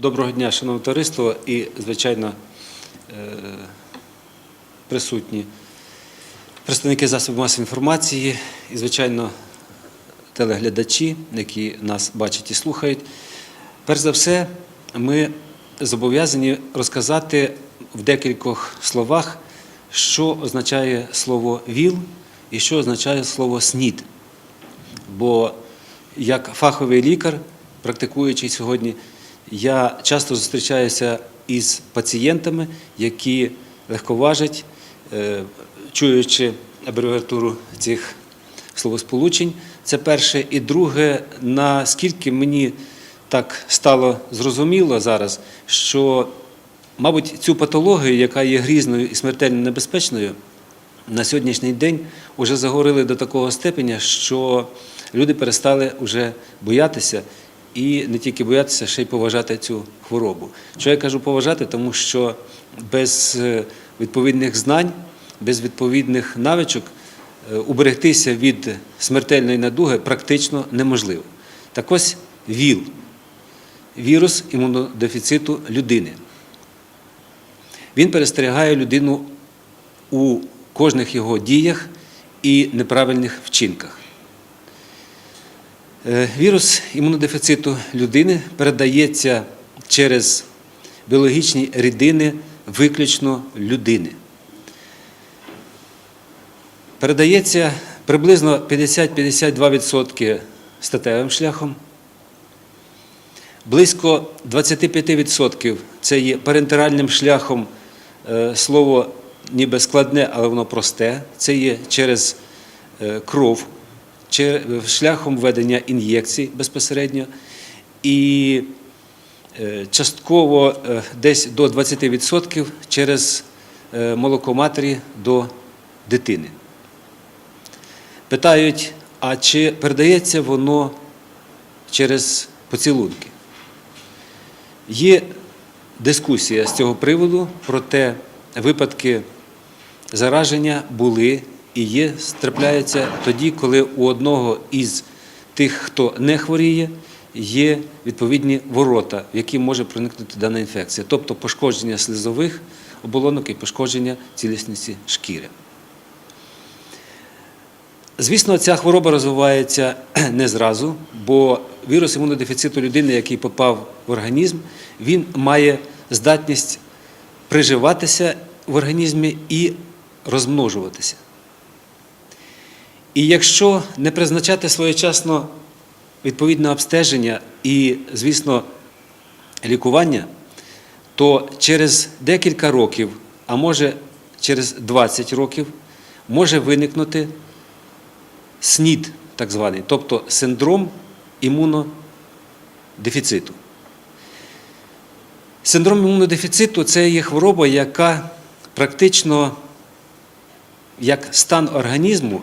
Доброго дня, шановне товариство, і, звичайно, е, присутні представники засобів масової інформації і, звичайно, телеглядачі, які нас бачать і слухають. Перш за все, ми зобов'язані розказати в декількох словах, що означає слово ВІЛ і що означає слово СНІД. Бо як фаховий лікар, практикуючий сьогодні, я часто зустрічаюся із пацієнтами, які легковажать, е, чуючи абревіатуру цих словосполучень. Це перше. І друге, наскільки мені так стало зрозуміло зараз, що, мабуть, цю патологію, яка є грізною і смертельно небезпечною, на сьогоднішній день вже заговорили до такого степеня, що люди перестали вже боятися і не тільки боятися, ще й поважати цю хворобу. Що я кажу поважати, тому що без е, відповідних знань, без відповідних навичок е, уберегтися від смертельної надуги практично неможливо. Так ось ВІЛ вірус імунодефіциту людини. Він перестерігає людину у кожних його діях і неправильних вчинках. Е, Вірус імунодефіциту людини передається через біологічні рідини виключно людини. Передається приблизно 50-52% статевим шляхом. Близько 25% це є парентеральним шляхом е, слово ніби складне, але воно просте. Це є через е, кров, шляхом введення ін'єкцій безпосередньо. І е, частково е, десь до 20% через молоко матері до дитини. Питають, а чи передається воно через поцілунки? Є дискусія з цього приводу, проте випадки зараження були і є, трапляються тоді, коли у одного із тих, хто не хворіє, є відповідні ворота, в які може проникнути дана інфекція, тобто пошкодження слизових оболонок і пошкодження цілісності шкіри. Звісно, ця хвороба розвивається не зразу, бо вірус імунодефіциту людини, який попав в організм, він має здатність приживатися в організмі і розмножуватися. І якщо не призначати своєчасно відповідне обстеження і, звісно, лікування, то через декілька років, а може через 20 років, може виникнути СНІД, так званий, тобто синдром імунодефіциту. Синдром імунодефіциту це є хвороба, яка практично як стан організму,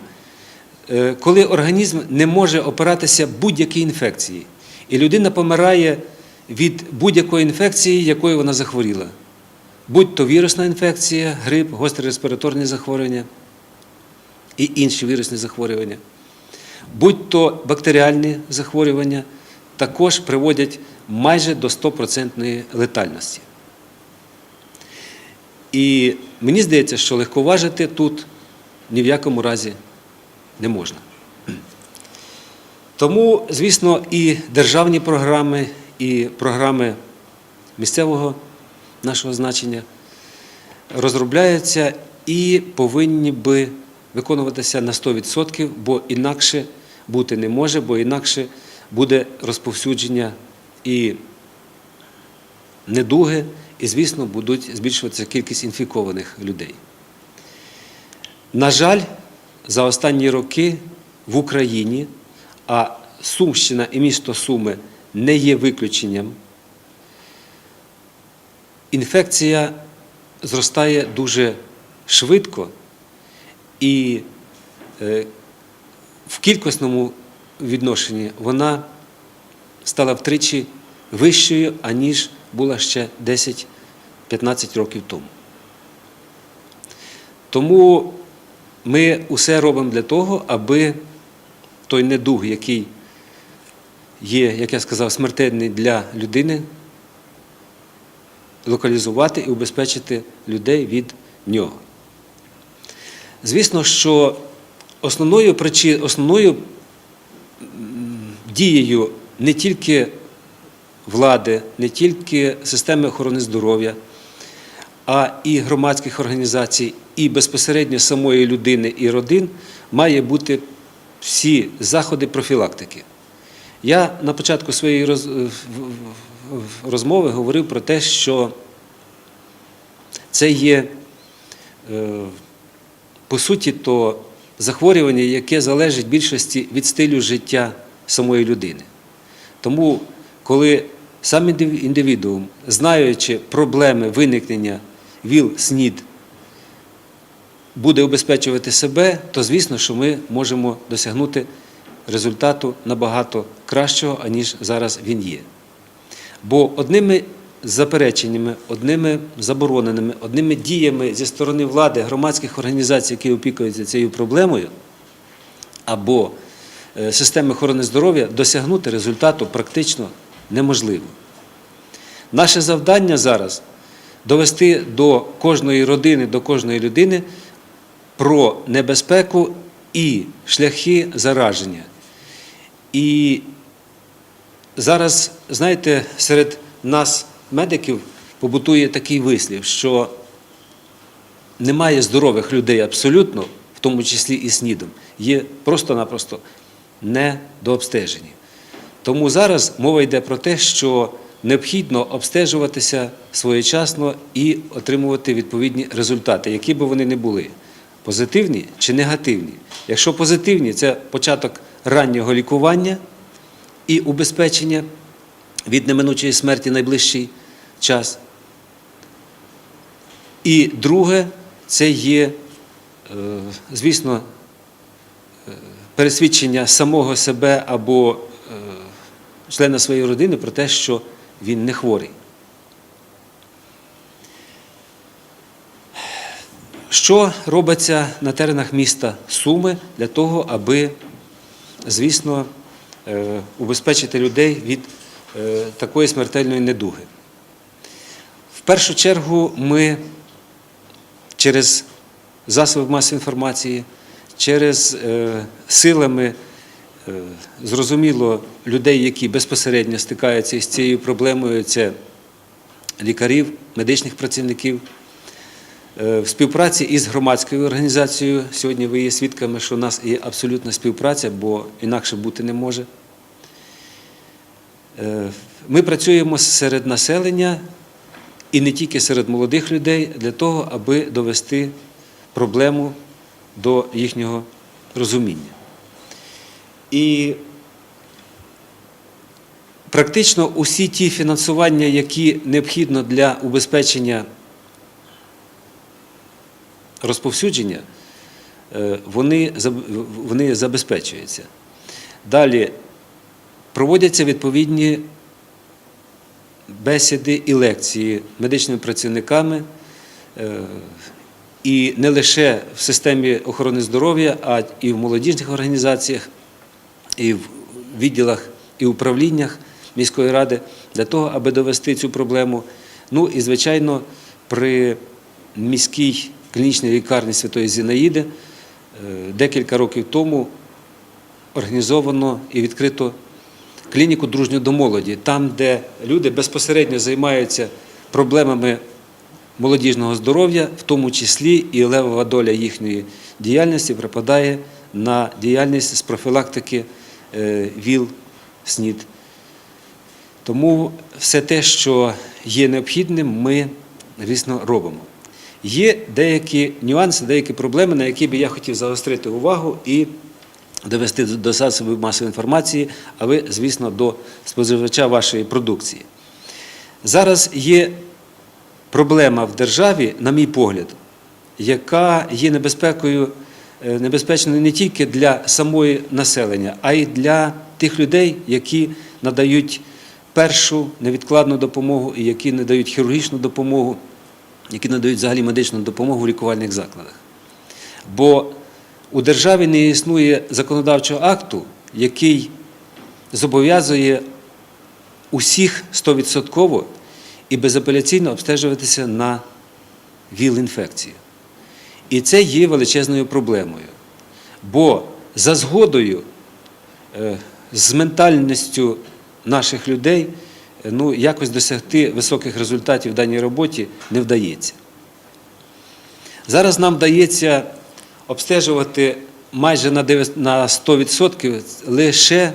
е, коли організм не може опиратися будь-якій інфекції. І людина помирає від будь-якої інфекції, якою вона захворіла. Будь то вірусна інфекція, грип, гостре респіраторні захворювання і інші вірусні захворювання, будь то бактеріальні захворювання, також приводять майже до 100% летальності. І мені здається, що легковажити тут ні в якому разі не можна. Тому, звісно, і державні програми, і програми місцевого нашого значення розробляються і повинні би виконуватися на 100%, бо інакше бути не може, бо інакше буде розповсюдження і недуги, і, звісно, будуть збільшуватися кількість інфікованих людей. На жаль, за останні роки в Україні, а Сумщина і місто Суми не є виключенням, інфекція зростає дуже швидко і е, в кількісному відношенні вона стала втричі вищою, аніж була ще 10-15 років тому. Тому ми усе робимо для того, аби той недуг, який є, як я сказав, смертельний для людини, локалізувати і убезпечити людей від нього. Звісно, що основною, причи- основною дією не тільки влади, не тільки системи охорони здоров'я, а і громадських організацій, і безпосередньо самої людини і родин має бути всі заходи профілактики. Я на початку своєї роз- розмови говорив про те, що це є, е, по суті, то захворювання, яке залежить більшості від стилю життя самої людини. Тому, коли сам індиві- індивідуум, знаючи проблеми виникнення ВІЛ, СНІД, буде убезпечувати себе, то звісно, що ми можемо досягнути результату набагато кращого, аніж зараз він є. Бо одними запереченнями, одними забороненими, одними діями зі сторони влади, громадських організацій, які опікуються цією проблемою, або е, системи охорони здоров'я, досягнути результату практично неможливо. Наше завдання зараз довести до кожної родини, до кожної людини про небезпеку і шляхи зараження. І зараз, знаєте, серед нас, медиків, побутує такий вислів, що немає здорових людей абсолютно, в тому числі і снідом, є просто-напросто недообстежені. Тому зараз мова йде про те, що необхідно обстежуватися своєчасно і отримувати відповідні результати, які би вони не були позитивні чи негативні. Якщо позитивні, це початок раннього лікування і убезпечення від неминучої смерті найближчий час. І друге, це є, е, звісно, е, пересвідчення самого себе або е, члена своєї родини про те, що він не хворий. Що робиться на теренах міста Суми для того, аби, звісно, е, убезпечити людей від е, такої смертельної недуги? В першу чергу ми через засоби масової інформації, через е, силами, зрозуміло, людей, які безпосередньо стикаються з цією проблемою, це лікарів, медичних працівників. Е, В співпраці із громадською організацією, сьогодні ви є свідками, що у нас є абсолютна співпраця, бо інакше бути не може. Е, Ми працюємо серед населення і не тільки серед молодих людей для того, аби довести проблему до їхнього розуміння. І практично усі ті фінансування, які необхідно для убезпечення розповсюдження, е, вони, вони забезпечуються. Далі проводяться відповідні бесіди і лекції медичними працівниками, е, і не лише в системі охорони здоров'я, а і в молодіжних організаціях, і в відділах і управліннях міської ради для того, аби довести цю проблему. Ну і, звичайно, при міській клінічній лікарні Святої Зінаїди е, декілька років тому організовано і відкрито клініку дружньо до молоді, там, де люди безпосередньо займаються проблемами молодіжного здоров'я, в тому числі і левова доля їхньої діяльності припадає на діяльність з профілактики ВІЛ, СНІД. Тому все те, що є необхідним, ми, звісно, робимо. Є деякі нюанси, деякі проблеми, на які би я хотів загострити увагу і довести до- до засобів масової інформації, а ви, звісно, до споживача вашої продукції. Зараз є проблема в державі, на мій погляд, яка є небезпекою, е, небезпечною не тільки для самої населення, а й для тих людей, які надають першу невідкладну допомогу і які надають хірургічну допомогу, які надають взагалі медичну допомогу в лікувальних закладах. Бо у державі не існує законодавчого акту, який зобов'язує усіх 100% і безапеляційно обстежуватися на ВІЛ-інфекцію. І це є величезною проблемою. Бо за згодою е, з ментальністю наших людей е, ну, якось досягти високих результатів в даній роботі не вдається. Зараз нам вдається обстежувати майже на 100% лише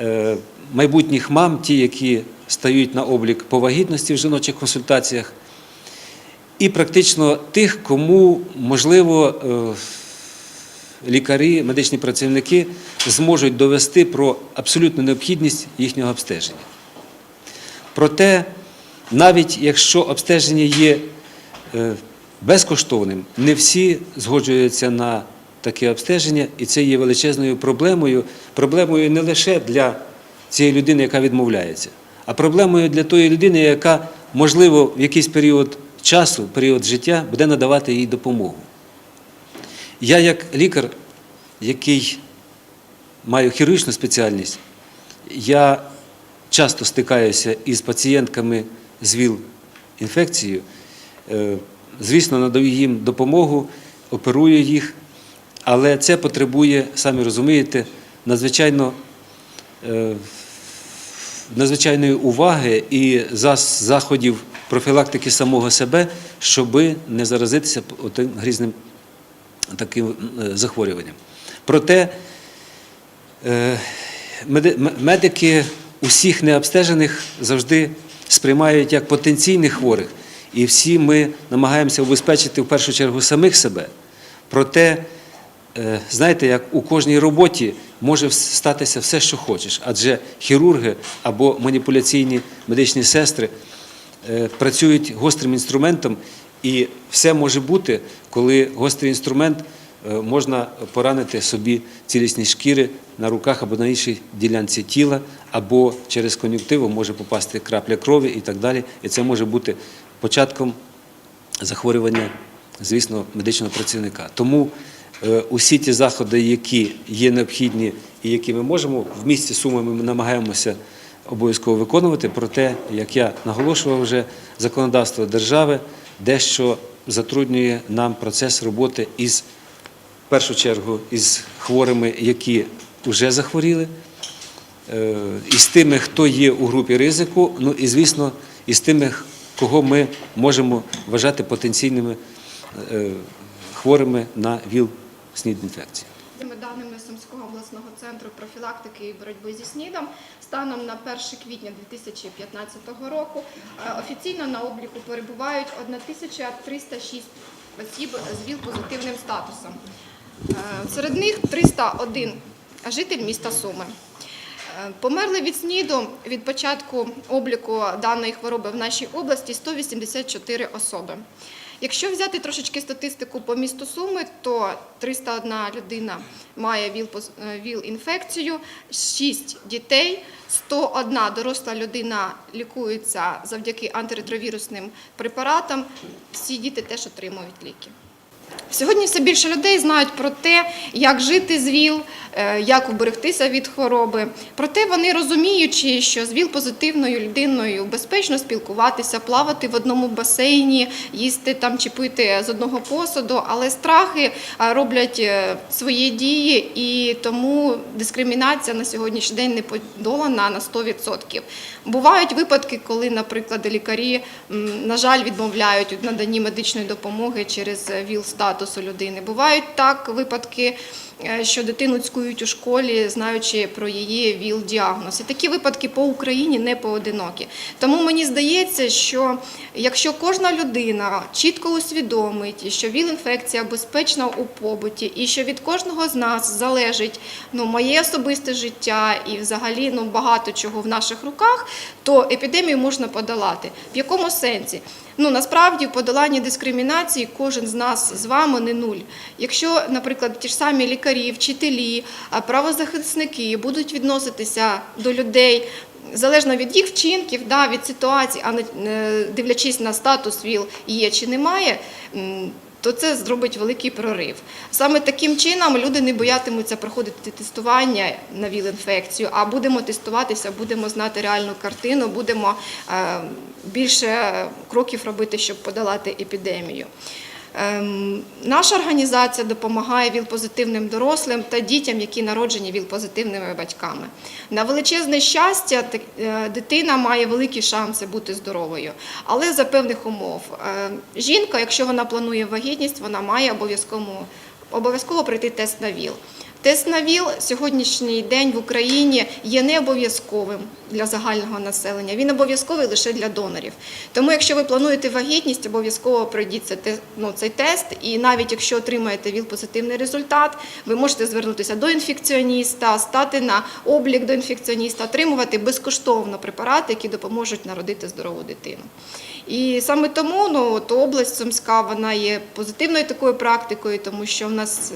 е, майбутніх мам, ті, які стають на облік по вагітності в жіночих консультаціях, і практично тих, кому можливо е, лікарі, медичні працівники зможуть довести про абсолютну необхідність їхнього обстеження. Проте, навіть якщо обстеження є е, безкоштовним, не всі згоджуються на таке обстеження, і це є величезною проблемою. Проблемою не лише для цієї людини, яка відмовляється, а проблемою для тої людини, яка, можливо, в якийсь період часу, період життя буде надавати їй допомогу. Я, як лікар, який маю хірургічну спеціальність, я часто стикаюся із пацієнтками з ВІЛ-інфекцією. Е, Звісно, надаю їм допомогу, оперую їх, але це потребує, самі розумієте, надзвичайно, е, надзвичайної уваги і заходів профілактики самого себе, щоби не заразитися тим грізним таким е, захворюванням. Проте е, медики усіх необстежених завжди сприймають як потенційних хворих, і всі ми намагаємося убезпечити в першу чергу самих себе. Проте, е, знаєте, як у кожній роботі може статися все, що хочеш, адже хірурги або маніпуляційні медичні сестри працюють гострим інструментом, і все може бути, коли гострий інструмент е, можна поранити собі цілісні шкіри на руках або на іншій ділянці тіла, або через кон'юнктиву може попасти крапля крові і так далі. І це може бути початком захворювання, звісно, медичного працівника. Тому е, усі ті заходи, які є необхідні і які ми можемо, в місті Суми ми намагаємося обов'язково виконувати. Проте, як я наголошував вже, законодавство держави дещо затруднює нам процес роботи із в першу чергу із хворими, які вже захворіли, е, і з тими, хто є у групі ризику, ну і, звісно, і з тими, кого ми можемо вважати потенційними е, хворими на ВІЛ-СНІД-інфекцію. Цими даними Сумського обласного центру профілактики і боротьби зі СНІДом станом на 1 квітня 2015 року е, офіційно на обліку перебувають 1306 осіб з ВІЛ-позитивним статусом. Е, Серед них 301 житель міста Суми. Е, Померли від СНІДу від початку обліку даної хвороби в нашій області 184 особи. Якщо взяти трошечки статистику по місту Суми, то 301 людина має ВІЛ-поз- е, ВІЛ-інфекцію, 6 дітей, 101 доросла людина лікується завдяки антиретровірусним препаратам. Всі діти теж отримують ліки. Сьогодні все більше людей знають про те, як жити з ВІЛ, е, як уберегтися від хвороби. Проте вони розуміючи, що з ВІЛ-позитивною людиною безпечно спілкуватися, плавати в одному басейні, їсти там чи пити з одного посуду, але страхи е, роблять е, свої дії, і тому дискримінація на сьогоднішній день не подолана на 100%. Бувають випадки, коли, наприклад, лікарі, на жаль, відмовляють у наданні медичної допомоги через е, ВІЛ-статусу людини. Бувають так випадки, е, що дитину цькують у школі, знаючи про її ВІЛ-діагноз. Такі випадки по Україні не поодинокі. Тому мені здається, що якщо кожна людина чітко усвідомить, що ВІЛ-інфекція безпечна у побуті, і що від кожного з нас залежить ну, моє особисте життя і взагалі ну, багато чого в наших руках, то епідемію можна подолати. В якому сенсі? Ну насправді в подоланні дискримінації кожен з нас з вами не нуль. Якщо, наприклад, ті ж самі лікарі, вчителі, правозахисники будуть відноситися до людей. Залежно від їх вчинків, да, від ситуації, а не е, дивлячись на статус ВІЛ є чи немає, то це зробить великий прорив. Саме таким чином люди не боятимуться проходити тестування на ВІЛ-інфекцію, а будемо тестуватися, будемо знати реальну картину, будемо е, більше кроків робити, щоб подолати епідемію. Ем, Наша організація допомагає ВІЛ-позитивним дорослим та дітям, які народжені ВІЛ-позитивними батьками. На величезне щастя, е, дитина має великі шанси бути здоровою, але за певних умов. Е, Жінка, якщо вона планує вагітність, вона має обов'язково обов'язково пройти тест на ВІЛ. Тест на ВІЛ сьогоднішній день в Україні є не обов'язковим для загального населення. Він обов'язковий лише для донорів. Тому, якщо ви плануєте вагітність, обов'язково пройдіть ну, цей тест. І навіть якщо отримаєте ВІЛ-позитивний результат, ви можете звернутися до інфекціоніста, стати на облік до інфекціоніста, отримувати безкоштовно препарати, які допоможуть народити здорову дитину. І саме тому ну, от область Сумська вона є позитивною такою практикою, тому що в нас.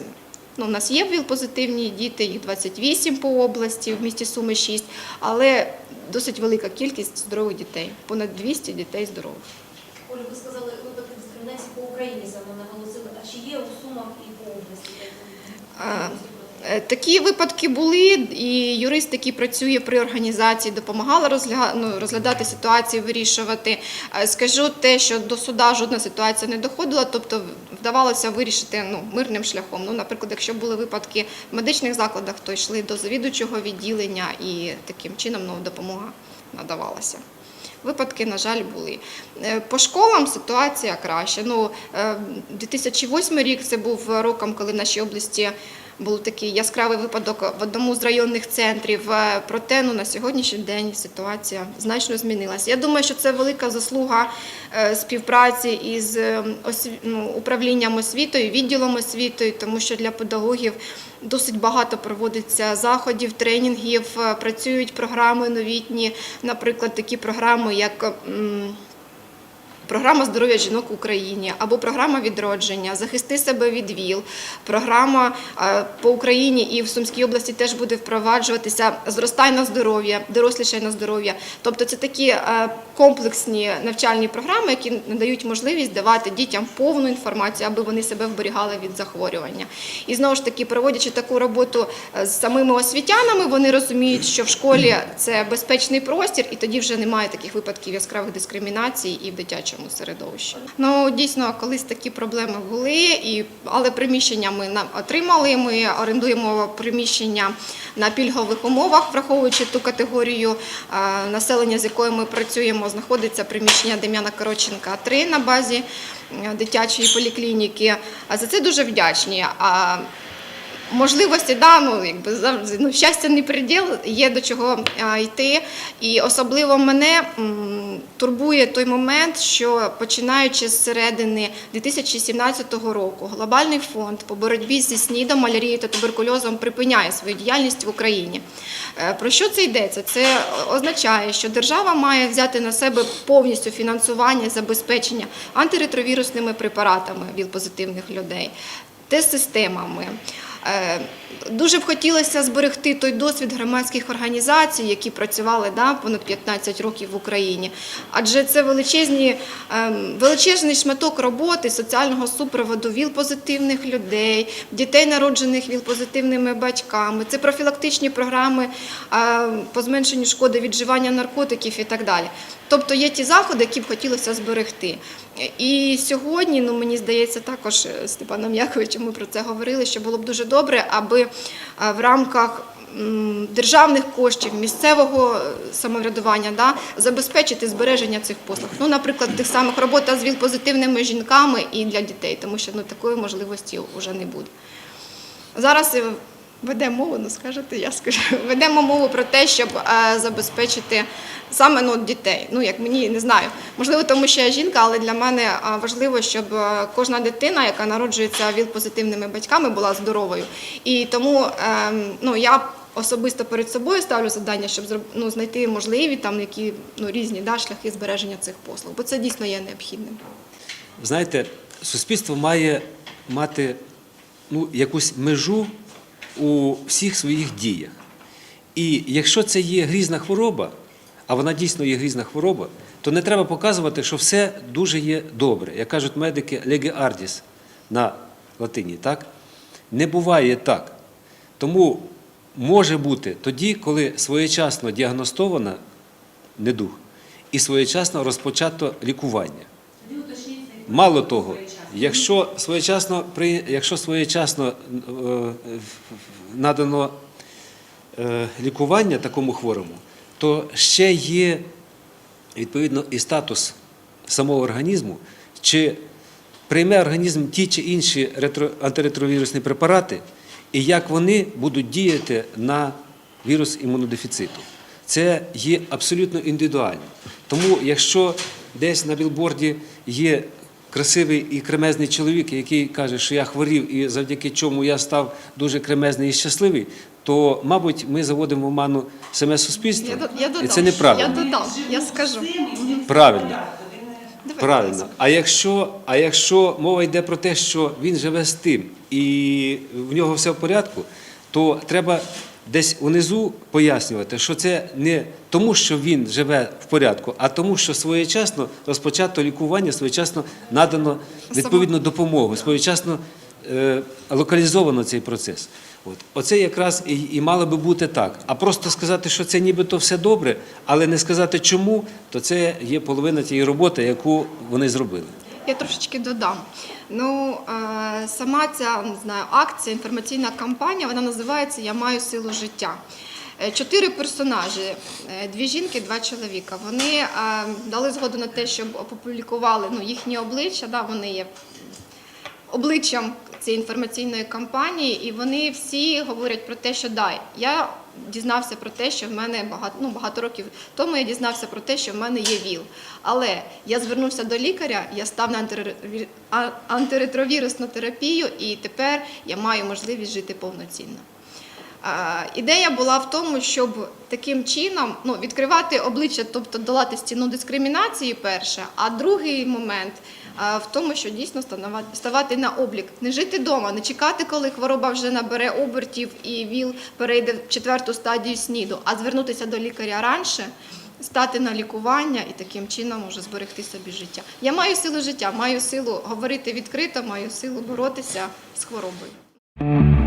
Ну, у нас є ВІЛ-позитивні діти, їх 28 по області, в місті Суми 6, але досить велика кількість здорових дітей, понад 200 дітей здорових. Олю, ви сказали випадки дискримінації по Україні саме наголосили. А чи є у Сумах і по області? А, Такі випадки були, і юрист, який працює при організації, допомагала ну, розглядати ситуації, вирішувати. Е, Скажу те, що до суда жодна ситуація не доходила, тобто вдавалося вирішити ну, мирним шляхом. Ну, наприклад, якщо були випадки в медичних закладах, то йшли до завідувачого відділення і таким чином ну, допомога надавалася. Випадки, на жаль, були. Е, По школам ситуація краща. Ну, е, 2008 рік це був роком, коли в нашій області був такий яскравий випадок в одному з районних центрів. Е, Проте ну, на сьогоднішній день ситуація значно змінилася. Я думаю, що це велика заслуга е, співпраці із е, ну, управлінням освітою, відділом освітою, тому що для педагогів досить багато проводиться заходів, тренінгів, працюють програми новітні, наприклад, такі програми, як. Програма здоров'я жінок в Україні або програма відродження, захисти себе від ВІЛ. Програма е, по Україні і в Сумській області теж буде впроваджуватися зростай на здоров'я, дорослішай на здоров'я. Тобто це такі е, комплексні навчальні програми, які надають можливість давати дітям повну інформацію, аби вони себе вберігали від захворювання. І знову ж таки, проводячи таку роботу е, з самими освітянами, вони розуміють, що в школі це безпечний простір, і тоді вже немає таких випадків яскравих дискримінацій і в дитячому середовищі. Ну дійсно, колись такі проблеми були, і але приміщення ми отримали. Ми орендуємо приміщення на пільгових умовах, враховуючи ту категорію е, населення, з якою ми працюємо. Знаходиться приміщення Дем'яна Короченка 3 на базі е, дитячої поліклініки. А за це дуже вдячні. Можливості, да, ну якби завжди ну, щастя не приділ, є до чого йти. І особливо мене турбує той момент, що починаючи з середини 2017 року, глобальний фонд по боротьбі зі СНІДом, малярією та туберкульозом припиняє свою діяльність в Україні. Е, Про що це йдеться? Це означає, що держава має взяти на себе повністю фінансування, забезпечення антиретровірусними препаратами ВІЛ-позитивних людей, тест-системами. Е, Дуже б хотілося зберегти той досвід громадських організацій, які працювали да, понад 15 років в Україні. Адже це величезні, ем, величезний шматок роботи соціального супроводу ВІЛ-позитивних людей, дітей, народжених ВІЛ-позитивними батьками. Це профілактичні програми е, по зменшенню шкоди від вживання наркотиків і так далі. Тобто є ті заходи, які б хотілося зберегти. І сьогодні, ну мені здається, також е, Степаном Яковичем ми про це говорили, що було б дуже добре, аби е, в рамках державних коштів, місцевого е, самоврядування да, забезпечити збереження цих послуг. Ну, наприклад, тих самих робота з ВІЛ-позитивними жінками і для дітей, тому що ну, такої можливості вже не буде. Зараз е, ведемо мову, ну скажете, я скажу. Ведемо мову про те, щоб е, забезпечити саме ну, дітей. Ну як мені не знаю. Можливо, тому що я жінка, але для мене е, важливо, щоб е, кожна дитина, яка народжується ВІЛ-позитивними батьками, була здоровою. І тому е, ну, я особисто перед собою ставлю завдання, щоб ну, знайти можливі там які ну, різні да, шляхи збереження цих послуг, бо це дійсно є необхідним. Знаєте, суспільство має мати ну, якусь межу у всіх своїх діях. І якщо це є грізна хвороба, а вона дійсно є грізна хвороба, то не треба показувати, що все дуже є добре. Як кажуть медики, леге ардіс. на латині, так? Не буває так. Тому може бути тоді, коли своєчасно діагностована недуг і своєчасно розпочато лікування. Мало того, якщо своєчасно, якщо своєчасно е, надано е, лікування такому хворому, то ще є відповідно і статус самого організму, чи прийме організм ті чи інші ретро, антиретровірусні препарати, і як вони будуть діяти на вірус імунодефіциту. Це є абсолютно індивідуально. Тому, якщо десь на білборді є красивий і кремезний чоловік, який каже, що я хворів і завдяки чому я став дуже кремезний і щасливий, то, мабуть, ми заводимо в оману саме суспільство. Я, я і це неправильно. Я додам, я скажу. Правильно. Правильно. А якщо, а якщо мова йде про те, що він живе з тим і в нього все в порядку, то треба десь унизу пояснювати, що це не тому, що він живе в порядку, а тому, що своєчасно розпочато лікування, своєчасно надано відповідну допомогу, своєчасно е, локалізовано цей процес. От. Оце якраз і, і мало би бути так. А просто сказати, що це нібито все добре, але не сказати чому, то це є половина тієї роботи, яку вони зробили. Я трошечки додам. Ну, е, сама ця не знаю, акція, інформаційна кампанія, вона називається Я маю силу життя. Е, Чотири персонажі, е, дві жінки, два чоловіка. Вони дали згоду на те, щоб опублікували ну, їхні обличчя. Да, вони є обличчям цієї інформаційної кампанії, і вони всі говорять про те, що да, я дізнався про те, що в мене багато, ну, багато років тому я дізнався про те, що в мене є ВІЛ. Але я звернувся до лікаря, я став на антиретровірусну терапію, і тепер я маю можливість жити повноцінно. Ідея була в тому, щоб таким чином ну, відкривати обличчя, тобто долати стіну дискримінації, перше, а другий момент в тому, що дійсно ставати на облік, не жити вдома, не чекати, коли хвороба вже набере обертів і ВІЛ перейде в четверту стадію СНІДу, а звернутися до лікаря раніше, стати на лікування і таким чином може зберегти собі життя. Я маю силу життя, маю силу говорити відкрито, маю силу боротися з хворобою.